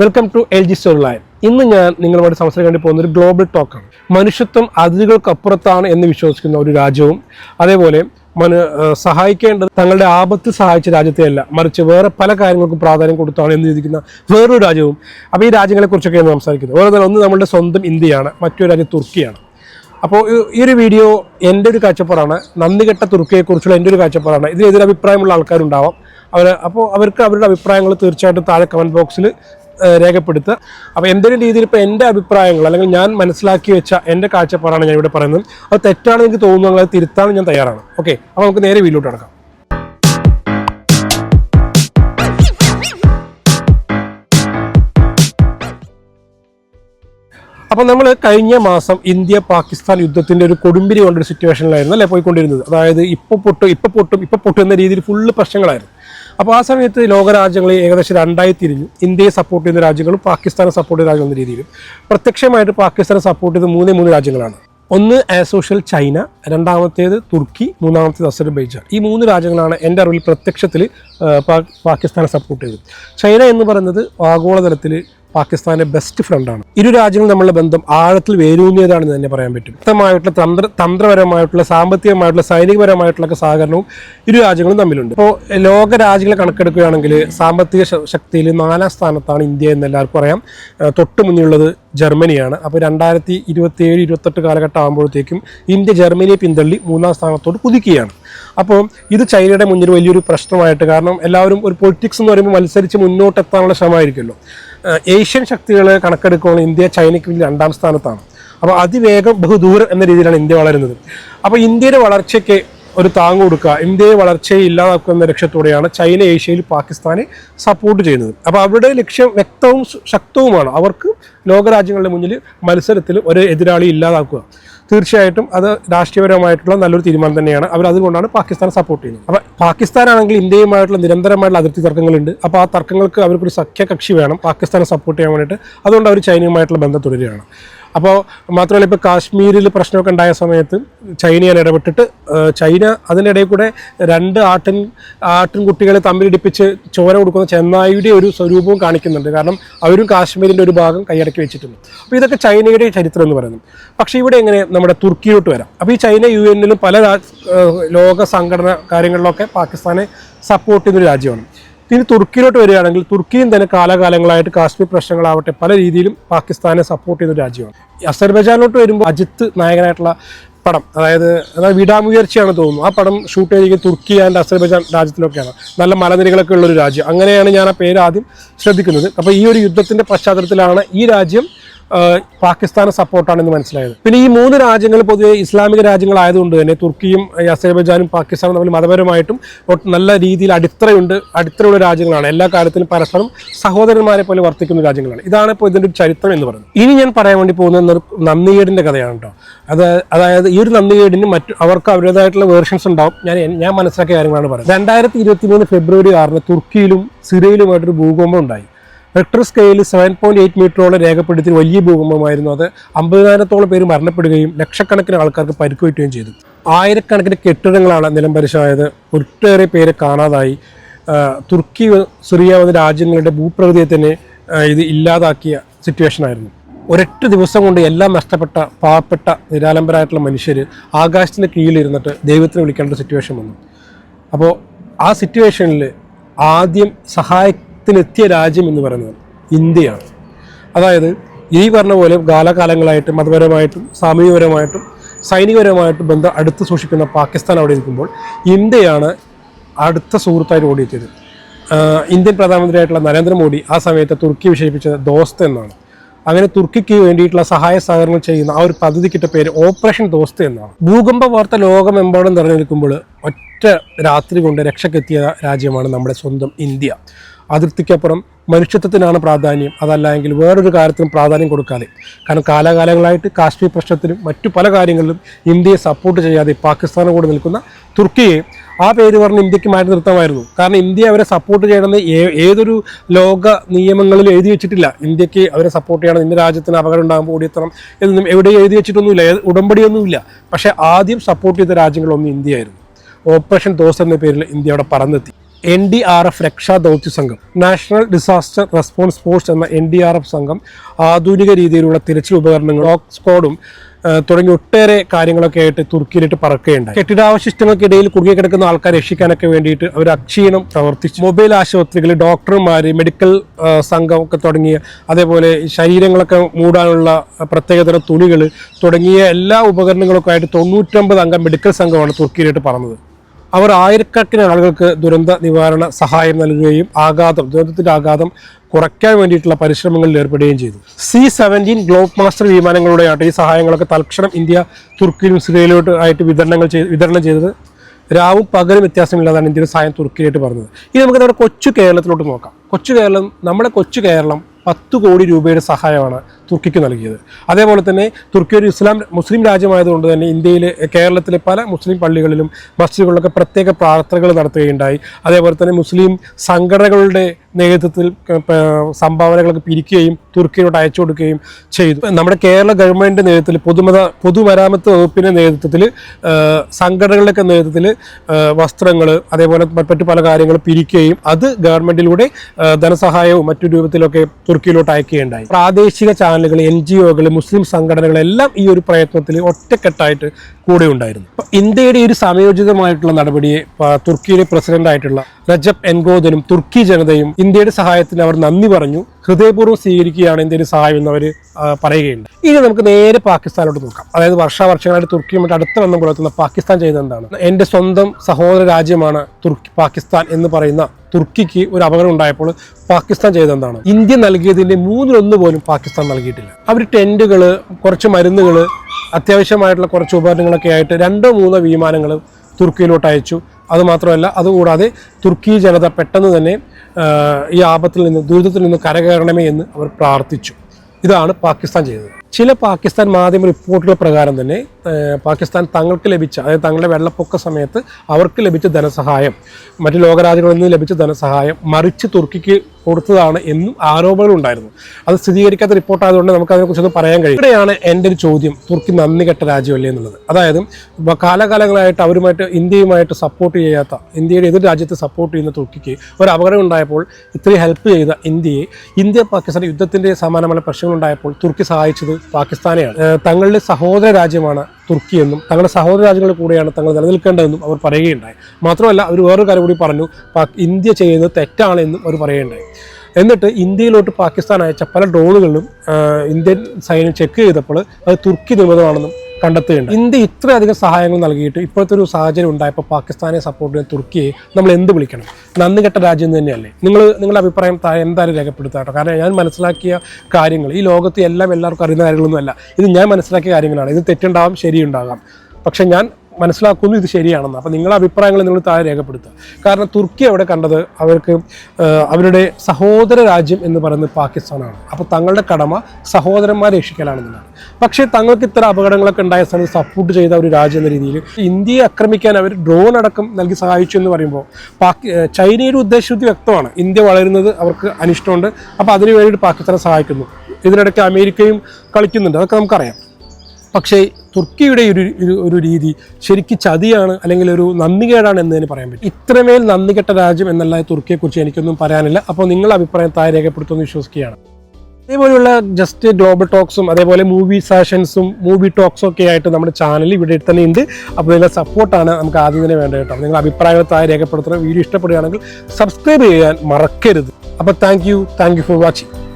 Welcome to L G store line ഇന്ന് ഞാൻ നിങ്ങളുമായിട്ട് സംസാരിക്കാൻ വേണ്ടി പോകുന്ന ഒരു ഗ്ലോബൽ ടോക്കാണ് മനുഷ്യത്വം അതിരുകൾക്കപ്പുറത്താണ് എന്ന് വിശ്വസിക്കുന്ന ഒരു രാജ്യവും അതേപോലെ മന സഹായിക്കേണ്ടത് തങ്ങളുടെ ആപത്ത് സഹായിച്ച രാജ്യത്തെയല്ല മറിച്ച് വേറെ പല കാര്യങ്ങൾക്കും പ്രാധാന്യം കൊടുത്താണ് എന്ന് ചിന്തിക്കുന്ന വേറൊരു രാജ്യവും. അപ്പോൾ ഈ രാജ്യങ്ങളെക്കുറിച്ചൊക്കെയാണ് സംസാരിക്കുന്നത്. ഓരോ ഒന്ന് നമ്മുടെ സ്വന്തം ഇന്ത്യയാണ് മറ്റൊരു രാജ്യം തുർക്കിയാണ്. അപ്പോൾ ഈ- ഒരു വീഡിയോ എന്റെ ഒരു കാഴ്ചപ്പാടാണ്. നന്ദി കെട്ട തുർക്കിയെക്കുറിച്ചുള്ള എന്റെ ഒരു കാഴ്ചപ്പാടാണ്. ഇതിനെതിരെ അഭിപ്രായമുള്ള ആൾക്കാരുണ്ടാവാം. അവർ അപ്പോൾ അവർക്ക് അവരുടെ അഭിപ്രായങ്ങൾ തീർച്ചയായിട്ടും താഴെ കമന്റ് ബോക്സിൽ രേഖപ്പെടുത്തുക. അപ്പോൾ എന്തെങ്കിലും രീതിയിൽ ഇപ്പോൾ എന്റെ അഭിപ്രായങ്ങൾ അല്ലെങ്കിൽ ഞാൻ മനസ്സിലാക്കി വെച്ച എന്റെ കാഴ്ചപ്പാടാണ് ഞാൻ ഇവിടെ പറയുന്നത്. അത് തെറ്റാണെന്ന് എനിക്ക് തോന്നുന്നു അത് തിരുത്താൻ ഞാൻ തയ്യാറാണ്. ഓക്കെ അപ്പോൾ നമുക്ക് നേരെ വീട്ടിലോട്ട് കിടക്കാം. അപ്പോൾ നമ്മൾ കഴിഞ്ഞ മാസം ഇന്ത്യ പാകിസ്ഥാൻ യുദ്ധത്തിന്റെ ഒരു കൊടുമ്പിരി കൊണ്ടൊരു സിറ്റുവേഷനിലായിരുന്നു അല്ലേ പോയിക്കൊണ്ടിരുന്നത്. അതായത് ഇപ്പോൾ പൊട്ടും ഇപ്പോൾ പൊട്ടും ഇപ്പോൾ പൊട്ടും എന്ന രീതിയിൽ ഫുള്ള് പ്രശ്നങ്ങളായിരുന്നു. അപ്പോൾ ആ സമയത്ത് ലോകരാജ്യങ്ങൾ ഏകദേശം രണ്ടായി തിരിഞ്ഞു. ഇന്ത്യയെ സപ്പോർട്ട് ചെയ്യുന്ന രാജ്യങ്ങളും പാകിസ്ഥാനെ സപ്പോർട്ട് ചെയ്യുന്ന രാജ്യങ്ങളും എന്ന രീതിയിൽ പ്രത്യക്ഷമായിട്ട് പാകിസ്ഥാനെ സപ്പോർട്ട് ചെയ്ത മൂന്നേ മൂന്ന് രാജ്യങ്ങളാണ്. ഒന്ന് ആസോഷ്യൽ ചൈന രണ്ടാമത്തേത് തുർക്കി മൂന്നാമത്തേത് അസർബൈജാൻ ഈ മൂന്ന് രാജ്യങ്ങളാണ് എന്റെ അറിവിൽ പ്രത്യക്ഷത്തിൽ പാകിസ്ഥാനെ സപ്പോർട്ട് ചെയ്തത്. ചൈന എന്ന് പറയുന്നത് ആഗോളതലത്തിൽ പാകിസ്ഥാന്റെ ബെസ്റ്റ് ഫ്രണ്ടാണ്. ഇരു രാജ്യങ്ങളും തമ്മിലുള്ള ബന്ധം ആഴത്തിൽ വേരൂന്നിയതാണെന്ന് തന്നെ പറയാൻ പറ്റും. വ്യക്തമായിട്ടുള്ള തന്ത്ര തന്ത്രപരമായിട്ടുള്ള സാമ്പത്തികമായിട്ടുള്ള സൈനികപരമായിട്ടുള്ള സഹകരണവും ഇരു രാജ്യങ്ങളും തമ്മിലുണ്ട്. ഇപ്പോൾ ലോക രാജ്യങ്ങളെ കണക്കെടുക്കുകയാണെങ്കിൽ സാമ്പത്തിക ശക്തിയിൽ നാലാം സ്ഥാനത്താണ് ഇന്ത്യ എന്ന് എല്ലാവർക്കും അറിയാം. തൊട്ട് മുന്നിലുള്ളത് ജർമ്മനിയാണ്. അപ്പോൾ രണ്ടായിരത്തി ഇരുപത്തി ഏഴ് ഇരുപത്തെട്ട് കാലഘട്ടം ആകുമ്പോഴത്തേക്കും ഇന്ത്യ ജർമ്മനിയെ പിന്തള്ളി മൂന്നാം സ്ഥാനത്തോട് കുതിക്കുകയാണ്. അപ്പോൾ ഇത് ചൈനയുടെ മുന്നിൽ വലിയൊരു പ്രശ്നമായിട്ട് കാരണം എല്ലാവരും ഒരു പൊളിറ്റിക്സ് എന്ന് പറയുമ്പോൾ മത്സരിച്ച് മുന്നോട്ടെത്താനുള്ള ശ്രമമായിരിക്കുമല്ലോ. ഏഷ്യൻ ശക്തികൾ കണക്കെടുക്കുമ്പോൾ ഇന്ത്യ ചൈനയ്ക്ക് വലിയ രണ്ടാം സ്ഥാനത്താണ്. അപ്പോൾ അതിവേഗം ബഹുദൂരം എന്ന രീതിയിലാണ് ഇന്ത്യ വളരുന്നത്. അപ്പോൾ ഇന്ത്യയുടെ വളർച്ചയ്ക്ക് ഒരു താങ്ങ് കൊടുക്കുക ഇന്ത്യയെ വളർച്ചയെ ഇല്ലാതാക്കുക എന്ന ലക്ഷ്യത്തോടെയാണ് ചൈന ഏഷ്യയിൽ പാകിസ്ഥാനെ സപ്പോർട്ട് ചെയ്യുന്നത്. അപ്പോൾ അവരുടെ ലക്ഷ്യം വ്യക്തവും ശക്തവുമാണ്. അവർക്ക് ലോകരാജ്യങ്ങളുടെ മുന്നിൽ മത്സരത്തിൽ ഒരു എതിരാളി ഇല്ലാതാക്കുക. തീർച്ചയായിട്ടും അത് രാഷ്ട്രീയപരമായിട്ടുള്ള നല്ലൊരു തീരുമാനം തന്നെയാണ്. അവർ അതുകൊണ്ടാണ് പാകിസ്ഥാൻ സപ്പോർട്ട് ചെയ്യുന്നത്. അപ്പോൾ പാകിസ്ഥാനാണെങ്കിൽ ഇന്ത്യയുമായിട്ടുള്ള നിരന്തരമായിട്ടുള്ള അതിർത്തി തർക്കങ്ങളുണ്ട്. അപ്പോൾ ആ തർക്കങ്ങൾക്ക് അവർക്കൊരു സഖ്യകക്ഷി വേണം പാകിസ്ഥാനെ സപ്പോർട്ട് ചെയ്യാൻ വേണ്ടിയിട്ട്. അതുകൊണ്ട് അവർ ചൈനയുമായിട്ടുള്ള ബന്ധം തുടരുകയാണ്. അപ്പോൾ മാത്രമല്ല ഇപ്പോൾ കാശ്മീരിൽ പ്രശ്നമൊക്കെ ഉണ്ടായ സമയത്ത് ചൈനയാണ് ഇടപെട്ടിട്ട് ചൈന അതിനിടയിൽ കൂടെ രണ്ട് ആട്ടിൻ ആട്ടിൻകുട്ടികളെ തമ്മിലിടിപ്പിച്ച് ചോര കൊടുക്കുന്ന ചെന്നായിയുടെ ഒരു സ്വരൂപവും കാണിക്കുന്നുണ്ട്. കാരണം അവരും കാശ്മീരിന്റെ ഒരു ഭാഗം കൈയടക്കി വെച്ചിട്ടുണ്ട്. അപ്പോൾ ഇതൊക്കെ ചൈനയുടെ ചരിത്രം എന്ന് പറയുന്നത്. പക്ഷേ ഇവിടെ എങ്ങനെ നമ്മുടെ തുർക്കിയിലോട്ട് വരാം. അപ്പോൾ ഈ ചൈന യു എന്നിലും പല ലോക സംഘടന കാര്യങ്ങളിലൊക്കെ പാകിസ്ഥാനെ സപ്പോർട്ട് ചെയ്യുന്ന ഒരു രാജ്യമാണ്. ഇനി തുർക്കിയിലോട്ട് വരികയാണെങ്കിൽ തുർക്കിയും തന്നെ കാലാകാലങ്ങളായിട്ട് കാശ്മീർ പ്രശ്നങ്ങളാവട്ടെ പല രീതിയിലും പാകിസ്ഥാനെ സപ്പോർട്ട് ചെയ്യുന്ന രാജ്യമാണ്. അസർബജാനിലോട്ട് വരുമ്പോൾ അജിത്ത് നായകനായിട്ടുള്ള പടം അതായത് അതായത് വിടാമുയർച്ചയാണ് തോന്നുന്നു. ആ പടം ഷൂട്ട് ചെയ്തിരിക്കുന്നത് തുർക്കി ആൻഡ് അസർബൈജാൻ രാജ്യത്തിലൊക്കെയാണ്. നല്ല മലനിരകളൊക്കെ ഉള്ളൊരു രാജ്യം. അങ്ങനെയാണ് ഞാൻ ആ പേര് ആദ്യം ശ്രദ്ധിക്കുന്നത്. അപ്പോൾ ഈ ഒരു യുദ്ധത്തിന്റെ പശ്ചാത്തലത്തിലാണ് ഈ രാജ്യം പാകിസ്ഥാന് സപ്പോർട്ടാണെന്ന് മനസ്സിലായത്. പിന്നെ ഈ മൂന്ന് രാജ്യങ്ങൾ പൊതുവെ ഇസ്ലാമിക രാജ്യങ്ങളായതുകൊണ്ട് തന്നെ തുർക്കിയും അസേബജാനും പാകിസ്ഥാനും തമ്മിൽ മതപരമായിട്ടും നല്ല രീതിയിൽ അടിത്തറയുണ്ട് അടിത്തറയുള്ള രാജ്യങ്ങളാണ്. എല്ലാ കാര്യത്തിലും പരസ്പരം സഹോദരന്മാരെ പോലെ വർത്തിക്കുന്ന രാജ്യങ്ങളാണ്. ഇതാണ് ഇപ്പോൾ ഇതിന്റെ ഒരു ചരിത്രം എന്ന് പറയുന്നത്. ഇനി ഞാൻ പറയാൻ വേണ്ടി പോകുന്ന നന്ദികേടിന്റെ കഥയാണ് കേട്ടോ. അത് അതായത് ഈ ഒരു നന്ദികേടിന് മറ്റു അവർക്ക് അവരുടേതായിട്ടുള്ള വേർഷൻസ് ഉണ്ടാവും. ഞാൻ ഞാൻ മനസ്സിലാക്കിയ കാര്യങ്ങളാണ് പറയുന്നത്. രണ്ടായിരത്തി ഇരുപത്തി മൂന്ന് ഫെബ്രുവരി ആറിന് തുർക്കിയിലും സിറിയയിലുമായിട്ടൊരു ഭൂകമ്പം ഉണ്ടായി. Richter scale seven point eight മീറ്ററോളം രേഖപ്പെടുത്തിയ വലിയ ഭൂകമ്പമായിരുന്നു അത്. അമ്പതിനായിരത്തോളം പേര് മരണപ്പെടുകയും ലക്ഷക്കണക്കിന് ആൾക്കാർക്ക് പരിക്കുപറ്റുകയും ചെയ്തു. ആയിരക്കണക്കിന് കെട്ടിടങ്ങളാണ് നിലംപരിശായത് ഒട്ടേറെ പേരെ കാണാതായി. തുർക്കി സിറിയ എന്ന രാജ്യങ്ങളുടെ ഭൂപ്രകൃതിയെ തന്നെ ഇത് ഇല്ലാതാക്കിയ സിറ്റുവേഷൻ ആയിരുന്നു. ഒരൊറ്റ ദിവസം കൊണ്ട് എല്ലാം നഷ്ടപ്പെട്ട പാവപ്പെട്ട നിരാലംബരായിട്ടുള്ള മനുഷ്യർ ആകാശത്തിന്റെ കീഴിലിരുന്നിട്ട് ദൈവത്തിന് വിളിക്കേണ്ട സിറ്റുവേഷൻ വന്നു. അപ്പോൾ ആ സിറ്റുവേഷനിൽ ആദ്യം സഹായത്തിനെത്തിയ രാജ്യം എന്ന് പറയുന്നത് ഇന്ത്യയാണ്. അതായത് ഈ പറഞ്ഞ പോലെ കാലകാലങ്ങളായിട്ട് മതപരമായിട്ടും സാമൂഹികപരമായിട്ടും സൈനികപരമായിട്ടും ബന്ധം അടുത്ത് സൂക്ഷിക്കുന്ന പാകിസ്ഥാൻ അവിടെ ഇരിക്കുമ്പോൾ ഇന്ത്യയാണ് അടുത്ത സുഹൃത്തായിട്ട് ഓടിയെത്തിയത്. ഇന്ത്യൻ പ്രധാനമന്ത്രിയായിട്ടുള്ള നരേന്ദ്രമോദി ആ സമയത്ത് തുർക്കി വിശേഷിപ്പിച്ചത് ദോസ്ത് എന്നാണ്. അങ്ങനെ തുർക്കിക്ക് വേണ്ടിയിട്ടുള്ള സഹായ സഹകരണം ചെയ്യുന്ന ആ ഒരു പദ്ധതിക്കിട്ട പേര് ഓപ്പറേഷൻ ദോസ്ത് എന്നാണ്. ഭൂകമ്പ വാർത്ത ലോകമെമ്പാടും നിറഞ്ഞെടുക്കുമ്പോൾ ഒറ്റ രാത്രി കൊണ്ട് രക്ഷക്കെത്തിയ രാജ്യമാണ് നമ്മുടെ സ്വന്തം ഇന്ത്യ. അതിർത്തിക്കപ്പുറം മനുഷ്യത്വത്തിനാണ് പ്രാധാന്യം. അതല്ല എങ്കിൽ വേറൊരു കാര്യത്തിനും പ്രാധാന്യം കൊടുക്കാതെ. കാരണം കാലാകാലങ്ങളായിട്ട് കാശ്മീർ പ്രശ്നത്തിലും മറ്റു പല കാര്യങ്ങളിലും ഇന്ത്യയെ സപ്പോർട്ട് ചെയ്യാതെ പാകിസ്ഥാനും കൂടെ നിൽക്കുന്ന തുർക്കിയെ ആ പേര് പറഞ്ഞ് ഇന്ത്യയ്ക്ക് മാറ്റി നിർത്താമായിരുന്നു. കാരണം ഇന്ത്യ അവരെ സപ്പോർട്ട് ചെയ്യണമെന്ന് ഏതൊരു ലോക നിയമങ്ങളിലും എഴുതി വെച്ചിട്ടില്ല. ഇന്ത്യയ്ക്ക് അവരെ സപ്പോർട്ട് ചെയ്യണം. ഇന്ത്യ രാജ്യത്തിന് അപകടം ഉണ്ടാകുമ്പോൾ ഓടിയെത്തണം എന്നൊന്നും എവിടെയും എഴുതി വെച്ചിട്ടൊന്നുമില്ല. ഉടമ്പടിയൊന്നുമില്ല. പക്ഷേ ആദ്യം സപ്പോർട്ട് ചെയ്ത രാജ്യങ്ങളൊന്നും ഇന്ത്യയായിരുന്നു. ഓപ്പറേഷൻ ദോസ് എന്ന പേരിൽ ഇന്ത്യ അവിടെ പറന്നെത്തി. എൻ ഡി ആർ എഫ് രക്ഷാ ദൗത്യ സംഘം നാഷണൽ ഡിസാസ്റ്റർ റെസ്പോൺസ് ഫോഴ്സ് എന്ന എൻ ഡി ആർ എഫ് സംഘം ആധുനിക രീതിയിലുള്ള തിരച്ചിൽ ഉപകരണങ്ങൾ സ്ക്വാഡും തുടങ്ങി ഒട്ടേറെ കാര്യങ്ങളൊക്കെ ആയിട്ട് തുർക്കിയിലിട്ട് പറക്കുകയുണ്ടായി. കെട്ടിടാവശിഷ്ടങ്ങൾക്കിടയിൽ കുടുങ്ങി കിടക്കുന്ന ആൾക്കാരെ രക്ഷിക്കാനൊക്കെ വേണ്ടിയിട്ട് അവർ അക്ഷീണം പ്രവർത്തിച്ചു. മൊബൈൽ ആശുപത്രികളിൽ ഡോക്ടർമാർ മെഡിക്കൽ സംഘം ഒക്കെ തുടങ്ങിയ അതേപോലെ ശരീരങ്ങളൊക്കെ മൂടാനുള്ള പ്രത്യേകതരം തുണികൾ തുടങ്ങിയ എല്ലാ ഉപകരണങ്ങളൊക്കെ ആയിട്ട് തൊണ്ണൂറ്റമ്പത് അംഗം മെഡിക്കൽ സംഘമാണ് തുർക്കിയിലിട്ട് പറഞ്ഞത് അവർ ആയിരക്കണക്കിന് ആളുകൾക്ക് ദുരന്ത നിവാരണ സഹായം നൽകുകയും ആഘാതം ദുരന്തത്തിന്റെ ആഘാതം കുറയ്ക്കാൻ വേണ്ടിയിട്ടുള്ള പരിശ്രമങ്ങളിൽ ഏർപ്പെടുകയും ചെയ്തു. സി സെവന്റീൻ ഗ്ലോബ് മാസ്റ്റർ വിമാനങ്ങളുടെയായിട്ട് ഈ സഹായങ്ങളൊക്കെ തൽക്ഷണം ഇന്ത്യ തുർക്കിയിലും സിറിയയിലോട്ട് ആയിട്ട് വിതരണങ്ങൾ ചെയ്ത് വിതരണം ചെയ്തത്. രാവും പകലും വ്യത്യാസമില്ലാതാണ് ഇന്ത്യയുടെ സഹായം തുർക്കിയിലായിട്ട് പറഞ്ഞത്. ഇനി നമുക്ക് നമ്മുടെ കൊച്ചു കേരളത്തിലോട്ട് നോക്കാം. കൊച്ചു കേരളം നമ്മുടെ കൊച്ചു കേരളം പത്ത് കോടി രൂപയുടെ സഹായമാണ് തുർക്കിക്ക് നൽകിയത്. അതേപോലെ തന്നെ തുർക്കി ഒരു ഇസ്ലാം മുസ്ലിം രാജ്യമായതുകൊണ്ട് തന്നെ ഇന്ത്യയിൽ കേരളത്തിലെ പല മുസ്ലിം പള്ളികളിലും മസ്ജിദുകളിലൊക്കെ പ്രത്യേക പ്രാർത്ഥനകൾ നടത്തുകയുണ്ടായി. അതേപോലെ തന്നെ മുസ്ലിം സംഘടനകളുടെ നേതൃത്വത്തിൽ സംഭാവനകളൊക്കെ പിരിക്കുകയും തുർക്കിയിലോട്ട് അയച്ചു കൊടുക്കുകയും ചെയ്തു. നമ്മുടെ കേരള ഗവൺമെന്റ് നേതൃത്വത്തിൽ പൊതുമത പൊതുമരാമത്ത് വകുപ്പിന്റെ നേതൃത്വത്തിൽ സംഘടനകളുടെയൊക്കെ നേതൃത്വത്തിൽ വസ്ത്രങ്ങൾ അതേപോലെ മറ്റു പല കാര്യങ്ങളും പിരിക്കുകയും അത് ഗവൺമെന്റിലൂടെ ധനസഹായവും മറ്റു രൂപത്തിലൊക്കെ തുർക്കിയിലോട്ട് അയക്കുകയുണ്ടായി. പ്രാദേശിക ചാനലുകൾ എൻ ജി ഒകൾ മുസ്ലിം സംഘടനകളെല്ലാം ഈ ഒരു പ്രയത്നത്തിൽ ഒറ്റക്കെട്ടായിട്ട് കൂടെ ഉണ്ടായിരുന്നു. ഇന്ത്യയുടെ ഒരു സമയോചിതമായിട്ടുള്ള നടപടിയെ തുർക്കിയിലെ തുർക്കിയുടെ പ്രസിഡന്റ് ആയിട്ടുള്ള രജബ് എൻഗോദനും തുർക്കി ജനതയും ഇന്ത്യയുടെ സഹായത്തിന് അവർ നന്ദി പറഞ്ഞു ഹൃദയപൂർവം സ്വീകരിക്കുകയാണ് ഇന്ത്യയുടെ സഹായം എന്ന് അവർ പറയുകയുണ്ട് ഇനി നമുക്ക് നേരെ പാകിസ്ഥാനോട് നോക്കാം. അതായത് വർഷാവർഷങ്ങളായിട്ട് തുർക്കിയുമായിട്ട് അടുത്ത ബന്ധം പുലർത്തുന്ന പാകിസ്ഥാൻ ചെയ്തത് എന്താണ്? എന്റെ സ്വന്തം സഹോദര രാജ്യമാണ് തുർക്കി പാകിസ്ഥാൻ എന്ന് പറയുന്ന തുർക്കിക്ക് ഒരു അപകടം ഉണ്ടായപ്പോൾ പാകിസ്ഥാൻ ചെയ്തെന്താണ് ഇന്ത്യ നൽകിയതിന്റെ മൂന്നിലൊന്ന് പോലും പാകിസ്ഥാൻ നൽകിയിട്ടില്ല. അവർ ടെന്റുകൾ കുറച്ച് മരുന്നുകൾ അത്യാവശ്യമായിട്ടുള്ള കുറച്ച് ഉപകരണങ്ങളൊക്കെ ആയിട്ട് രണ്ടോ മൂന്നോ വിമാനങ്ങൾ തുർക്കിയിലോട്ട് അയച്ചു. അതുമാത്രമല്ല അതുകൂടാതെ തുർക്കി ജനത പെട്ടെന്ന് തന്നെ ഈ ആപത്തിൽ നിന്ന് ദുരിതത്തിൽ നിന്ന് കരകയറണമേ എന്ന് അവർ പ്രാർത്ഥിച്ചു. ഇതാണ് പാകിസ്ഥാൻ ചെയ്തത്. ചില പാകിസ്ഥാൻ മാധ്യമ റിപ്പോർട്ടുകൾ പ്രകാരം തന്നെ പാകിസ്ഥാൻ തങ്ങൾക്ക് ലഭിച്ച അതായത് തങ്ങളുടെ വെള്ളപ്പൊക്ക സമയത്ത് അവർക്ക് ലഭിച്ച ധനസഹായം മറ്റു ലോകരാജ്യങ്ങളിൽ നിന്ന് ലഭിച്ച ധനസഹായം മറിച്ച് തുർക്കിക്ക് കൊടുത്തതാണ് എന്നും ആരോപണങ്ങൾ ഉണ്ടായിരുന്നു. അത് സ്ഥിരീകരിക്കാത്ത റിപ്പോർട്ടായതുകൊണ്ട് നമുക്ക് അതിനെക്കുറിച്ചൊന്നും പറയാൻ കഴിയും. ഇവിടെയാണ് എന്റെ ഒരു ചോദ്യം തുർക്കി നന്ദി കെട്ട രാജ്യമല്ലേ എന്നുള്ളത്. അതായത് കാലകാലങ്ങളായിട്ട് അവരുമായിട്ട് ഇന്ത്യയുമായിട്ട് സപ്പോർട്ട് ചെയ്യാത്ത ഇന്ത്യയുടെ എതിർ രാജ്യത്തെ സപ്പോർട്ട് ചെയ്യുന്ന തുർക്കിക്ക് ഒരു അപകടം ഉണ്ടായപ്പോൾ ഇത്രയും ഹെൽപ്പ് ചെയ്ത ഇന്ത്യയെ ഇന്ത്യ പാകിസ്ഥാൻ യുദ്ധത്തിന്റെ സമാനമായ പ്രശ്നങ്ങൾ ഉണ്ടായപ്പോൾ തുർക്കി സഹായിച്ചത് പാകിസ്ഥാനെയാണ്. തങ്ങളുടെ സഹോദര രാജ്യമാണ് തുർക്കി എന്നും തങ്ങളുടെ സഹോദര രാജ്യങ്ങളുടെ കൂടെയാണ് തങ്ങൾ നിലനിൽക്കേണ്ടതെന്നും അവർ പറയുകയുണ്ടായി. മാത്രമല്ല അവർ വേറൊരു കാര്യം കൂടി പറഞ്ഞു ഇന്ത്യ ചെയ്യുന്നത് തെറ്റാണെന്നും അവർ പറയുകയുണ്ടായി. എന്നിട്ട് ഇന്ത്യയിലോട്ട് പാകിസ്ഥാൻ അയച്ച പല ഡ്രോണുകളിലും ഇന്ത്യൻ സൈന്യം ചെക്ക് ചെയ്തപ്പോൾ അത് തുർക്കി നിർമ്മിതമാണെന്നും കണ്ടെത്തുകയുണ്ട് ഇന്ത്യ ഇത്രയധികം സഹായങ്ങൾ നൽകിയിട്ട് ഇപ്പോഴത്തെ ഒരു സാഹചര്യം ഉണ്ടായപ്പോൾ പാകിസ്ഥാനെ സപ്പോർട്ട് ചെയ്യുന്ന തുർക്കിയെ നമ്മൾ എന്ത് വിളിക്കണം? നന്ദി കെട്ട രാജ്യം തന്നെയല്ലേ? നിങ്ങൾ നിങ്ങളുടെ അഭിപ്രായം എന്തായാലും രേഖപ്പെടുത്താം കാരണം ഞാൻ മനസ്സിലാക്കിയ കാര്യങ്ങൾ ഈ ലോകത്ത് എല്ലാം എല്ലാവർക്കും അറിയുന്ന കാര്യങ്ങളൊന്നുമല്ല. ഇത് ഞാൻ മനസ്സിലാക്കിയ കാര്യങ്ങളാണ്. ഇത് തെറ്റുണ്ടാവാം ശരിയുണ്ടാകാം. പക്ഷെ ഞാൻ മനസ്സിലാക്കുന്നു ഇത് ശരിയാണെന്ന്. അപ്പോൾ നിങ്ങളുടെ അഭിപ്രായങ്ങൾ നിങ്ങൾ താഴെ രേഖപ്പെടുത്തുക. കാരണം തുർക്കി അവിടെ കണ്ടത്? അവർക്ക് അവരുടെ സഹോദര രാജ്യം എന്ന് പറയുന്നത് പാകിസ്ഥാനാണ്. അപ്പോൾ തങ്ങളുടെ കടമ സഹോദരന്മാരെ രക്ഷിക്കലാണെന്നാണ് പക്ഷേ തങ്ങൾക്ക് ഇത്ര അപകടങ്ങളൊക്കെ ഉണ്ടായ സ്ഥലത്ത് സപ്പോർട്ട് ചെയ്ത ഒരു രാജ്യം എന്ന രീതിയിൽ ഇന്ത്യയെ ആക്രമിക്കാൻ അവർ ഡ്രോൺ അടക്കം നൽകി സഹായിച്ചു എന്ന് പറയുമ്പോൾ പാകി ചൈനയുടെ ഉദ്ദേശശുദ്ധി വ്യക്തമാണ്. ഇന്ത്യ വളരുന്നത് അവർക്ക് അനിഷ്ടമുണ്ട്. അപ്പോൾ അതിനു വേണ്ടിയിട്ട് പാകിസ്ഥാനെ സഹായിക്കുന്നു. ഇതിനിടയ്ക്ക് അമേരിക്കയും കളിക്കുന്നുണ്ട്. അതൊക്കെ നമുക്കറിയാം. പക്ഷേ തുർക്കിയുടെ ഒരു ഒരു- രീതി ശരിക്കും ചതിയാണ് അല്ലെങ്കിൽ ഒരു നന്ദികേടാണ് എന്ന് തന്നെ പറയാൻ പറ്റും. ഇത്രമേൽ നന്ദികെട്ട രാജ്യം എന്നല്ല തുർക്കിയെക്കുറിച്ച് എനിക്കൊന്നും പറയാനില്ല. അപ്പോൾ നിങ്ങളുടെ അഭിപ്രായം താഴെ രേഖപ്പെടുത്തുമെന്ന് വിശ്വസിക്കുകയാണ്. അതേപോലെയുള്ള ജസ്റ്റ് ഗ്ലോബൽ ടോക്സും അതേപോലെ മൂവി സെഷൻസും മൂവി ടോക്സും ഒക്കെ ആയിട്ട് നമ്മുടെ ചാനൽ ഇവിടെ തന്നെ ഉണ്ട്. അപ്പോൾ നിങ്ങളുടെ സപ്പോർട്ടാണ് നമുക്ക് ആദ്യം തന്നെ വേണ്ടത് കേട്ടോ. നിങ്ങൾ അഭിപ്രായങ്ങൾ താഴെ രേഖപ്പെടുത്തണം. വീഡിയോ ഇഷ്ടപ്പെടുകയാണെങ്കിൽ സബ്സ്ക്രൈബ് ചെയ്യാൻ മറക്കരുത്. അപ്പോൾ thank you thank you for watching